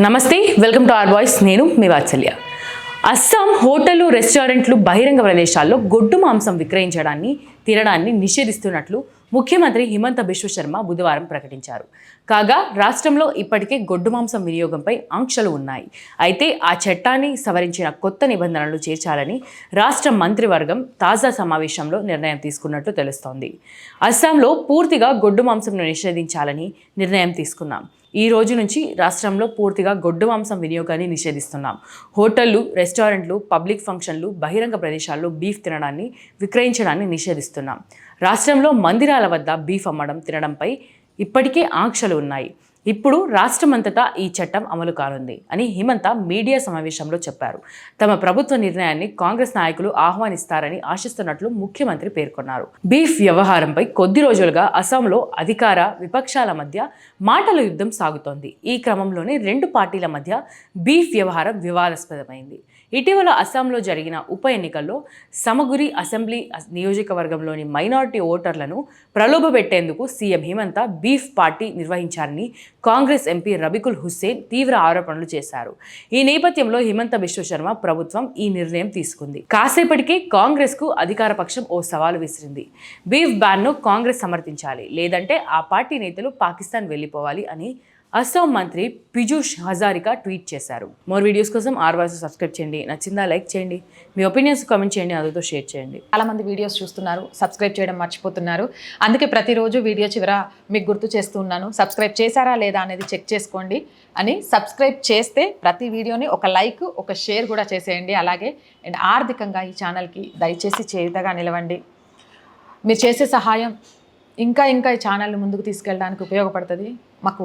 నమస్తే welcome to are voice. నేను మీ వాత్సల్య. అస్సాం హోటళ్ళు రెస్టారెంట్లు బహిరంగ ప్రదేశాల్లో గొడ్డు మాంసం విక్రయించడాన్ని తినడాన్ని నిషేధిస్తున్నట్లు ముఖ్యమంత్రి హిమంత బిశ్వ శర్మ బుధవారం ప్రకటించారు. కాగా రాష్ట్రంలో ఇప్పటికే గొడ్డు మాంసం వినియోగంపై ఆంక్షలు ఉన్నాయి. అయితే ఆ చట్టాన్ని సవరించిన కొత్త నిబంధనలు చేర్చాలని రాష్ట్ర మంత్రివర్గం తాజా సమావేశంలో నిర్ణయం తీసుకున్నట్లు తెలుస్తోంది. అస్సాంలో పూర్తిగా గొడ్డు మాంసంను నిషేధించాలని నిర్ణయం తీసుకున్నాం. ఈ రోజు నుంచి రాష్ట్రంలో పూర్తిగా గొడ్డు మాంసం వినియోగాన్ని నిషేధిస్తున్నాం. హోటళ్ళు రెస్టారెంట్లు పబ్లిక్ ఫంక్షన్లు బహిరంగ ప్రదేశాల్లో బీఫ్ తినడాన్ని విక్రయించడాన్ని నిషేధిస్తున్నాం. రాష్ట్రంలో మందిరాల వద్ద బీఫ్ అమ్మడం తినడంపై ఇప్పటికే ఆంక్షలు ఉన్నాయి. ఇప్పుడు రాష్ట్రమంతటా ఈ చట్టం అమలు కానుంది అని హిమంత మీడియా సమావేశంలో చెప్పారు. తమ ప్రభుత్వ నిర్ణయాన్ని కాంగ్రెస్ నాయకులు ఆహ్వానిస్తారని ఆశిస్తున్నట్లు ముఖ్యమంత్రి పేర్కొన్నారు. బీఫ్ వ్యవహారంపై కొద్ది రోజులుగా అస్సాంలో అధికార విపక్షాల మధ్య మాటల యుద్ధం సాగుతోంది. ఈ క్రమంలోనే రెండు పార్టీల మధ్య బీఫ్ వ్యవహారం వివాదాస్పదమైంది. ఇటీవల అస్సాంలో జరిగిన ఉప ఎన్నికల్లో సమగురి అసెంబ్లీ నియోజకవర్గంలోని మైనారిటీ ఓటర్లను ప్రలోభపెట్టేందుకు సీఎం హిమంత బీఫ్ పార్టీ నిర్వహించారని కాంగ్రెస్ ఎంపీ రబికుల్ హుస్సేన్ తీవ్ర ఆరోపణలు చేశారు. ఈ నేపథ్యంలో హిమంత బిశ్వ శర్మ ప్రభుత్వం ఈ నిర్ణయం తీసుకుంది. కాసేపటికే కాంగ్రెస్కు అధికార పక్షం ఓ సవాలు విసిరింది. బీఫ్ బ్యాన్ను కాంగ్రెస్ సమర్థించాలి లేదంటే ఆ పార్టీ నేతలు పాకిస్తాన్ వెళ్ళిపోవాలి అని అస్సాం మంత్రి పిజూష్ హజారికా ట్వీట్ చేశారు. మోర్ వీడియోస్ కోసం ఆర్ వాయిస్ సబ్స్క్రైబ్ చేయండి. నచ్చిందా లైక్ చేయండి. మీ ఒపీనియన్స్ కామెంట్ చేయండి. అదితో షేర్ చేయండి. చాలా మంది వీడియోస్ చూస్తున్నారు. సబ్స్క్రైబ్ చేయడం మర్చిపోతున్నారు. అందుకే ప్రతిరోజు వీడియో చివర మీకు గుర్తు చేస్తున్నాను సబ్స్క్రైబ్ చేశారా లేదా అనేది చెక్ చేసుకోండి అని. సబ్స్క్రైబ్ చేస్తే ప్రతి వీడియోని ఒక లైక్ ఒక షేర్ కూడా చేసేయండి. అలాగే అండ్ ఆర్థికంగా ఈ ఛానల్కి దయచేసి చేయుతగా నిలవండి. మీరు చేసే సహాయం ఇంకా ఇంకా ఈ ఛానల్ని ముందుకు తీసుకెళ్ళడానికి ఉపయోగపడుతుంది. మాకు